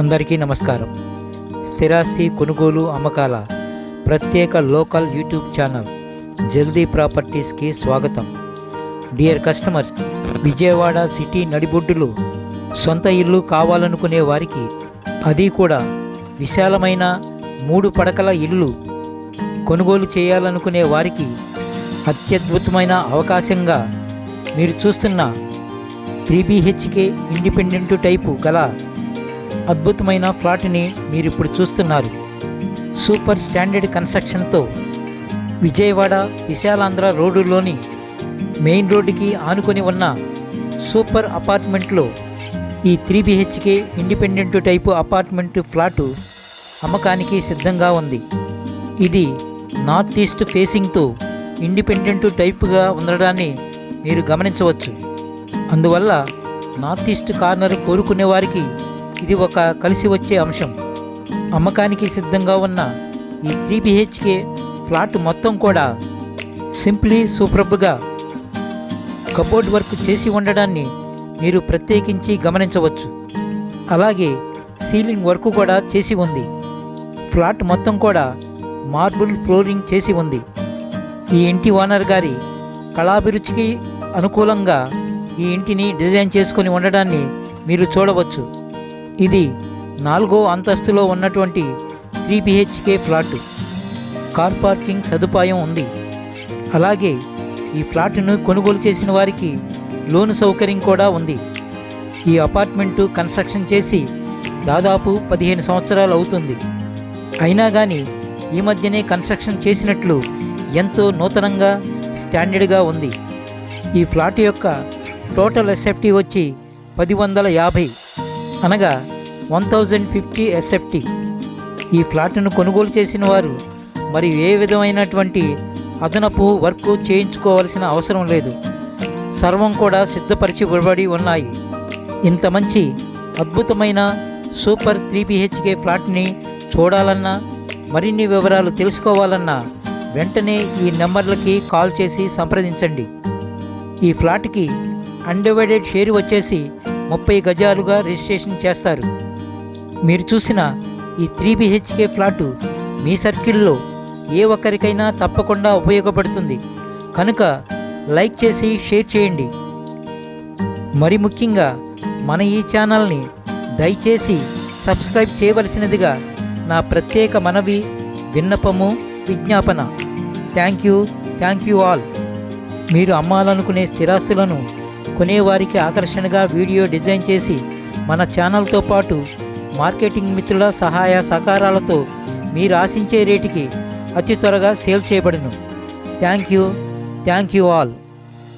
అందరికీ నమస్కారం. స్థిరాస్తి కొనుగోలు అమ్మకాల ప్రత్యేక లోకల్ యూట్యూబ్ ఛానల్ జల్దీ ప్రాపర్టీస్కి స్వాగతం. డియర్ కస్టమర్స్ విజయవాడ సిటీ నడిబొడ్డులో సొంత ఇల్లు కావాలనుకునే వారికి అది కూడా విశాలమైన మూడు పడకల ఇల్లు కొనుగోలు చేయాలనుకునే వారికి అత్యద్భుతమైన అవకాశంగా మీరు చూస్తున్న త్రీ బీహెచ్కే ఇండిపెండెంట్ టైపు గల అద్భుతమైన ఫ్లాట్ని మీరు ఇప్పుడు చూస్తున్నారు. సూపర్ స్టాండర్డ్ కన్స్ట్రక్షన్తో విజయవాడ విశాలాంధ్ర రోడ్డులోని మెయిన్ రోడ్డుకి ఆనుకొని ఉన్న సూపర్ అపార్ట్మెంట్లో ఈ three BHK independent type apartment flat అమ్మకానికి సిద్ధంగా ఉంది. ఇది నార్త్ ఈస్ట్ ఫేసింగ్తో ఇండిపెండెంట్ టైపుగా ఉండడాన్ని మీరు గమనించవచ్చు. అందువల్ల నార్త్ ఈస్ట్ కార్నర్ కోరుకునే వారికి ఇది ఒక కలిసి వచ్చే అంశం. అమ్మకానికి సిద్ధంగా ఉన్న ఈ త్రీ బిహెచ్కే ఫ్లాట్ మొత్తం కూడా సింప్లీ సూపర్బ్గా కబోర్డ్ వర్క్ చేసి ఉండడాన్ని మీరు ప్రత్యేకించి గమనించవచ్చు. అలాగే సీలింగ్ వర్క్ కూడా చేసి ఉంది. ఫ్లాట్ మొత్తం కూడా మార్బుల్ ఫ్లోరింగ్ చేసి ఉంది. ఈ ఇంటి ఓనర్ గారి కళాభిరుచికి అనుకూలంగా ఈ ఇంటిని డిజైన్ చేసుకొని ఉండడాన్ని మీరు చూడవచ్చు. ఇది నాలుగో అంతస్తులో ఉన్నటువంటి three BHK flat. Car parking సదుపాయం ఉంది. అలాగే ఈ ఫ్లాట్ను కొనుగోలు చేసిన వారికి లోన్ సౌకర్యం కూడా ఉంది. ఈ అపార్ట్మెంటు కన్స్ట్రక్షన్ చేసి దాదాపు పదిహేను సంవత్సరాలు అవుతుంది. అయినా కానీ ఈ మధ్యనే కన్స్ట్రక్షన్ చేసినట్లు ఎంతో నూతనంగా స్టాండర్డ్గా ఉంది. ఈ ఫ్లాట్ యొక్క టోటల్ ఎస్ఎఫ్టీ వచ్చి పది వందల యాభై. అనగా వన్ థౌజండ్ ఫిఫ్టీ ఎస్ఎఫ్టీ. ఈ ఫ్లాట్ను కొనుగోలు చేసిన వారు మరి ఏ విధమైనటువంటి అదనపు వర్క్ చేయించుకోవాల్సిన అవసరం లేదు. సర్వం కూడా సిద్ధపరిచిబడి ఉన్నాయి. ఇంత మంచి అద్భుతమైన సూపర్ త్రీ బిహెచ్కే ఫ్లాట్ని చూడాలన్నా మరిన్ని వివరాలు తెలుసుకోవాలన్నా వెంటనే ఈ నెంబర్లకి కాల్ చేసి సంప్రదించండి. ఈ ఫ్లాట్కి అన్డివైడెడ్ షేర్ వచ్చేసి ముప్పై గజాలుగా రిజిస్ట్రేషన్ చేస్తారు. మీరు చూసిన ఈ త్రీ బిహెచ్కే ఫ్లాటు మీ సర్కిల్లో ఏ ఒక్కరికైనా తప్పకుండా ఉపయోగపడుతుంది. కనుక లైక్ చేసి షేర్ చేయండి. మరి ముఖ్యంగా మన ఈ ఛానల్ని దయచేసి సబ్స్క్రైబ్ చేయవలసినదిగా నా ప్రత్యేక మనవి విన్నపము విజ్ఞాపన. Thank you thank you all. మీరు అమ్మాలనుకునే స్థిరాస్తులను కొనేవారికి ఆకర్షణగా వీడియో డిజైన్ చేసి మన ఛానల్తో పాటు మార్కెటింగ్ మిత్రుల సహాయ సహకారాలతో మీరు ఆశించే రేటుకి అతి త్వరగా సేల్ చేయబడును. Thank you. Thank you all.